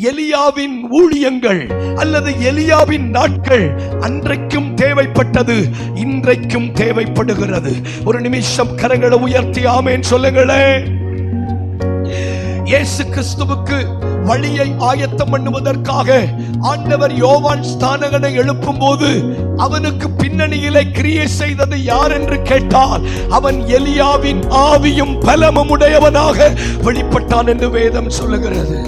எலியாவின் ஊழியங்கள் அல்லது எலியாவின் நாட்கள் அன்றைக்கும் தேவைப்பட்டது இன்றைக்கும் தேவைப்படுகிறது. ஒரு நிமிஷம் கரங்களை உயர்த்தி ஆமேன் சொல்லுங்களேன். இயேசு கிறிஸ்துவுக்கு வழியை ஆயத்தம் பண்ணுவதற்காக ஆண்டவர் யோவான் ஸ்தானகனை எழுப்பும் போது அவனுக்கு பின்னணியிலே கிரியை செய்தது யார் என்று கேட்டால் அவன் எலியாவின் ஆவியும் பலமும் உடையவனாக வெளிப்பட்டான் என்று வேதம் சொல்லுகிறது.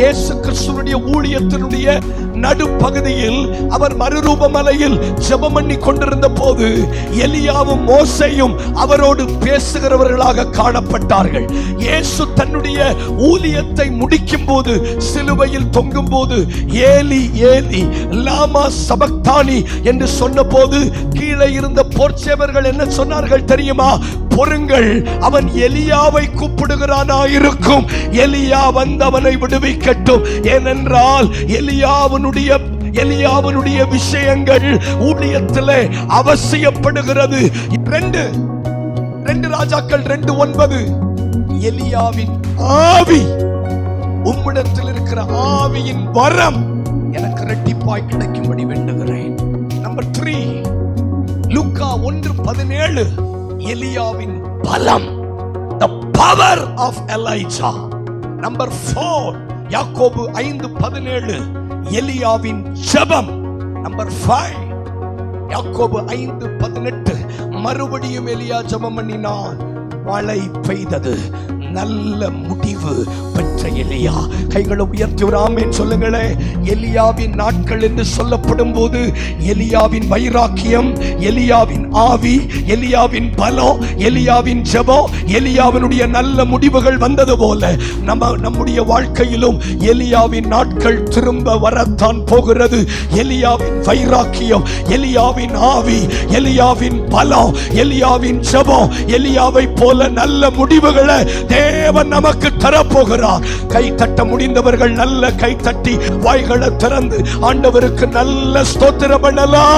இயேசு கிறிஸ்துவனுடைய ஊழியத்தினுடைய நடுப்பகுதியில் அவர் மறுரூப மலையில் ஜெபம் பண்ணி கொண்டிருந்த போது எலியாவும் மோசையும் அவரோடு பேசுகிறவர்களாக காணப்பட்டார்கள். இயேசு தன்னுடைய ஊழியத்தை முடிக்கும் போது சிலுவையில் தொங்கும் போது ஏலி ஏலி லாமா சபக்தானி என்று சொன்னபோது கீழே இருந்த போர்ச்சேவர்கள் என்ன சொன்னார்கள் தெரியுமா? பொறுங்கள் அவன் எலியாவை கூப்பிடுகிறானா இருக்கும். எலியா வந்தவனை விடுவிக்கட்டும். ஏனென்றால் எலியாவனுடைய எலியாவனுடைய விஷயங்கள் ஊழியத்தில் அவசியப்படுகிறது. ரெண்டு ரெண்டு ராஜாக்கள் ரெண்டு ஒன்பது. எலியாவின் ஆவி. உம்மிடத்தில் இருக்கிற ஆவியின் வரம் எனக்கு ரெட்டிப்பாய் கிடைக்கும்படி வேண்டுகிறேன். நம்பர் த்ரீ லுக்கா ஒன்று பதினேழு எலியாவின் பலம் the power of Elijah number four யாக்கோபு ஐந்து பதினேழு எலியாவின் ஜபம். நம்பர் ஃபைவ் யாக்கோபு ஐந்து பதினெட்டு மறுபடியும் எலியா ஜெபம் பண்ணினான். மழை பெய்தது. நல்ல முடிவு பெற்ற எலியா. கைகளை உயர்த்தி ஒரு சொல்லுங்களே. எலியாவின் நாட்கள் என்று சொல்லப்படும் போது எலியாவின் வைராக்கியம் எலியாவின் ஆவி எலியாவின் பலம் எலியாவின் ஜபம் எலியாவினுடைய நல்ல முடிவுகள் வந்தது போல நம்ம நம்முடைய வாழ்க்கையிலும் எலியாவின் நாட்கள் திரும்ப வரத்தான் போகிறது. எலியாவின் வைராக்கியம் எலியாவின் ஆவி எலியாவின் பலம் எலியாவின் ஜபம் எலியாவை போல நல்ல முடிவுகளை தேவன் நமக்கு தரப்போகிறார் கை தட்ட முடிந்தவர்கள் நல்ல கை தட்டி வாய்களை திறந்து ஆண்டவருக்கு நல்ல ஸ்தோத்திரம் பண்ணலாம்.